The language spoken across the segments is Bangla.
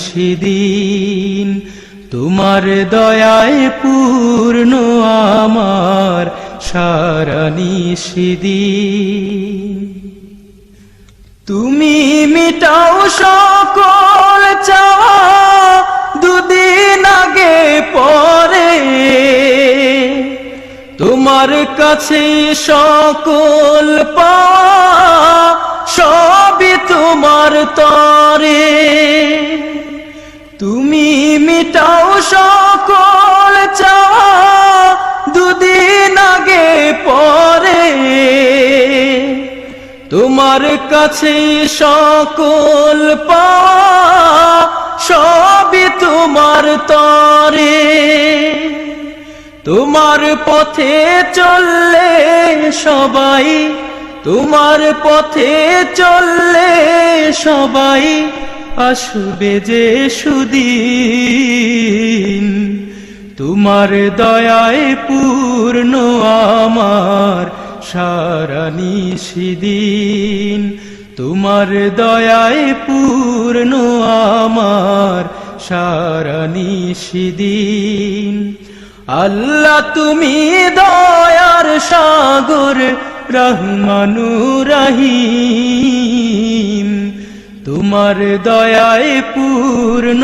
নিষিদিন তোমার দয়ায় পূর্ণ আমার সারা নিষিদিন তুমি মিটাও সকল চাওয়া দুদিন আগে পরে। তোমার কাছে সকল পাওয়া সবই তোমার তরে। তুমি মিটাও সকল চাওয়া দুদিন আগে পরে। তোমার কাছে সকল পাওয়া সবই তোমার তরে। তোমার পথে চললে সবাই, তোমার পথে চললে সবাই আসবে যে সুদিন, তোমার দয়ায় পূর্ণ আমার সারা নিষিদিন তোমার দয়ায় পূর্ণ আমার সারা নিষিদিন আল্লাহ, তুমি দয়ার সাগর রহমানু রহিম। তোমার দয়ায় পূর্ণ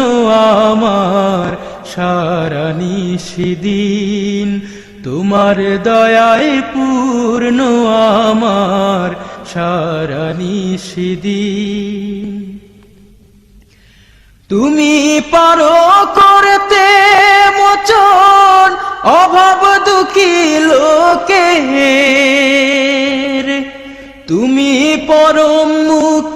আমার, সারা নিষিদিন তোমার দয়ায় পূর্ণ আমার, সারা নিষিদিন তুমি পারো করতে মোচন অভাব দুঃখী লোকের। তুমি পরম মুক্তি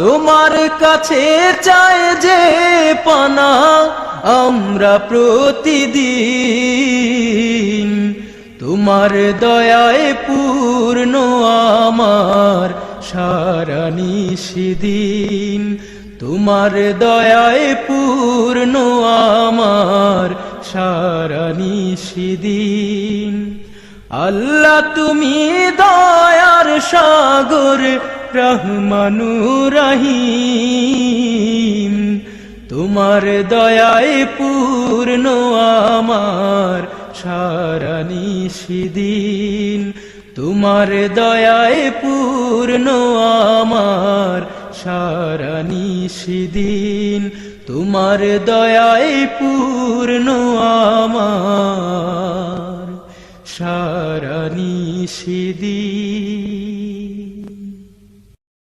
তোমার কাছে চাই যে পানা, আমরা প্রতিদিন তোমার দয়ায় পূর্ণ আমার সারা নিষিদিন তোমার দয়ায় পূর্ণ আমার সারা নিষিদিন আল্লাহ তুমি দয়ার সাগর রহমানু রহিম তোমার দয়ায় পূর্ণ আমার সারা নিষিদিন তোমার দয়ায় পূর্ণ আমার সারা নিষিদিন তোমার দয়ায় পূর্ণ আমার সারা নিষিদিন